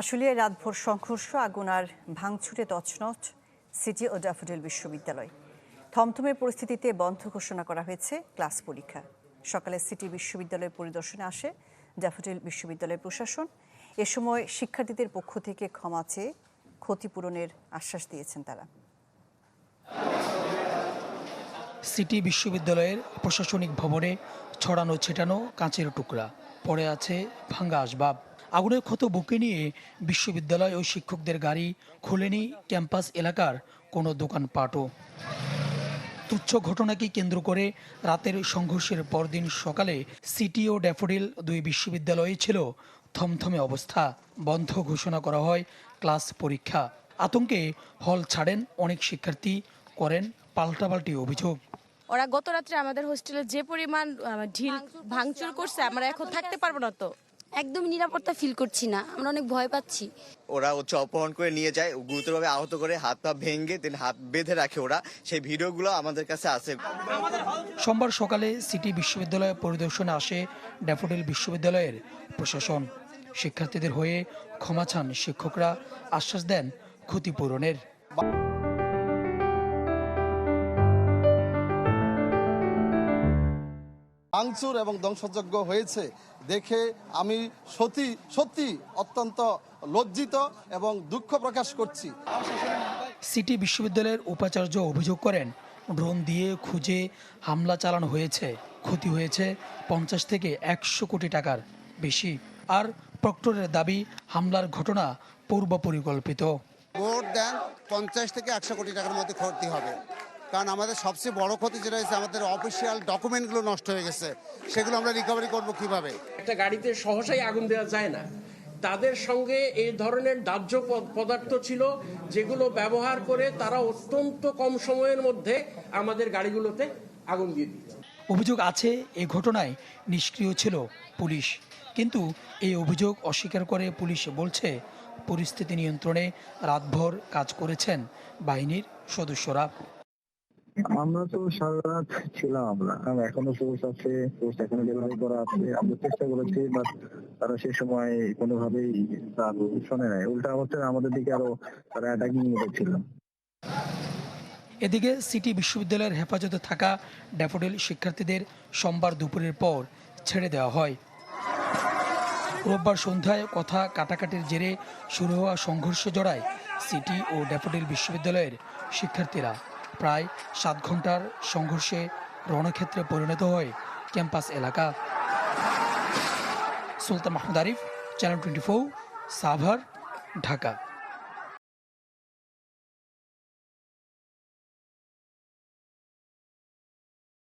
আশুলিয়ায় রাতভর সংঘর্ষ, আগুন আর ভাঙচুরে তছনছ সিটি ও ড্যাফোডিল বিশ্ববিদ্যালয়। থমথমে পরিস্থিতিতে বন্ধ ঘোষণা করা হয়েছে ক্লাস পরীক্ষা। সকালে সিটি বিশ্ববিদ্যালয় পরিদর্শনে আসে ড্যাফোডিল বিশ্ববিদ্যালয় প্রশাসন। এ সময় শিক্ষার্থীদের পক্ষ থেকে ক্ষমা চেয়ে ক্ষতিপূরণের আশ্বাস দিয়েছেন তারা। সিটি বিশ্ববিদ্যালয়ের প্রশাসনিক ভবনে ছড়ানো ছেটানো কাঁচের টুকরা। পড়ে আছে ভাঙ্গা আসবাব। আগুনের ক্ষত বুকে নিয়ে বিশ্ববিদ্যালয় ও শিক্ষকদের গাড়ি খোলেনি ক্যাম্পাস এলাকার কোনো দোকানপাটও। তুচ্ছ ঘটনাকে কেন্দ্র করে রাতের সংঘর্ষের পরদিন সকালে সিটি ও ড্যাফোডিল দুই বিশ্ববিদ্যালয়ে ছিল থমথমে অবস্থা। বন্ধ ঘোষণা করা হয়, ক্লাস পরীক্ষা। আতঙ্কে হল ছাড়েন অনেক শিক্ষার্থী, করেন পাল্টাপাল্টি অভিযোগ। ওরা গত রাত্রে আমাদের হোস্টেলে যে পরিমাণ ঢিল ভাঙচুর করছে, আমরা এখন থাকতে পারব না তো। একদম নিরাপত্তা ফিল করছি না আমরা অনেক ভয় পাচ্ছি। ওরা হচ্ছে অপহরণ করে নিয়ে যায় গুরুতরভাবে আহত করে হাত পা ভেঙে দেন হাত বেঁধে রাখে ওরা। সেই ভিডিওগুলো আমাদের কাছে আছে। সোমবার সকালে সিটি বিশ্ববিদ্যালয় পরিদর্শনে আসে ড্যাফোডিল বিশ্ববিদ্যালয়ের প্রশাসন। শিক্ষার্থীদের হয়ে ক্ষমা চান শিক্ষকরা আশ্বাস দেন ক্ষতিপূরণের। ভাঙচুর এবং ধ্বংসযজ্ঞ হয়েছে দেখে আমি সত্যি সত্যি অত্যন্ত লজ্জিত এবং দুঃখ প্রকাশ করছি। সিটি বিশ্ববিদ্যালয়ের উপাচার্য অভিযোগ করেন ড্রোন দিয়ে খুঁজে হামলা চালানো হয়েছে ক্ষতি হয়েছে পঞ্চাশ থেকে একশো কোটি টাকার বেশি। আর প্রক্টরের দাবি হামলার ঘটনা পূর্ব পরিকল্পিত ভোট দেন পঞ্চাশ থেকে একশো কোটি টাকার মধ্যে ক্ষতি হবে। কারণ আমাদের সবচেয়ে বড় ক্ষতি যেটা হয়েছে আমাদের অফিসিয়াল ডকুমেন্টগুলো নষ্ট হয়ে গেছে। সেগুলো আমরা রিকভারি করব কীভাবে? একটা গাড়িতে সহসাই আগুন দেওয়া যায় না। তাদের সঙ্গে এই ধরনের দাহ্য পদার্থ ছিল যেগুলো ব্যবহার করে তারা অত্যন্ত কম সময়ের মধ্যে আমাদের গাড়িগুলোতে আগুন দিয়ে দিত অভিযোগ আছে এ ঘটনায় নিষ্ক্রিয় ছিল পুলিশ। কিন্তু এই অভিযোগ অস্বীকার করে পুলিশ বলছে পরিস্থিতি নিয়ন্ত্রণে রাতভর কাজ করেছেন বাহিনীর সদস্যরা। আমরা তো সারা রাত ছিলাম আমরা। এখনও সোর্স আছে সোর্স এখনও ডেলিভারি করা আছে, আমরা চেষ্টা করেছি বাট তারা সে সময় কোনোভাবেই তার শোনে নাই। উল্টা হচ্ছে আমাদের দিকে আরও তারা অ্যাটাকিং মোডে ছিল এদিকে সিটি বিশ্ববিদ্যালয়ের হেফাজতে থাকা ড্যাফোডিল শিক্ষার্থীদের সোমবার দুপুরের পর ছেড়ে দেওয়া হয়। রোববার সন্ধ্যায় কথা কাটাকাটির জেরে শুরু হওয়া সংঘর্ষে জড়ায় সিটি ও ড্যাফোডিল বিশ্ববিদ্যালয়ের শিক্ষার্থীরা প্রায় সাত ঘণ্টার সংঘর্ষে রণক্ষেত্রে পরিণত হয় ক্যাম্পাস এলাকা। Sultan Mahmud Arif, channel twenty four, Savar, Dhaka.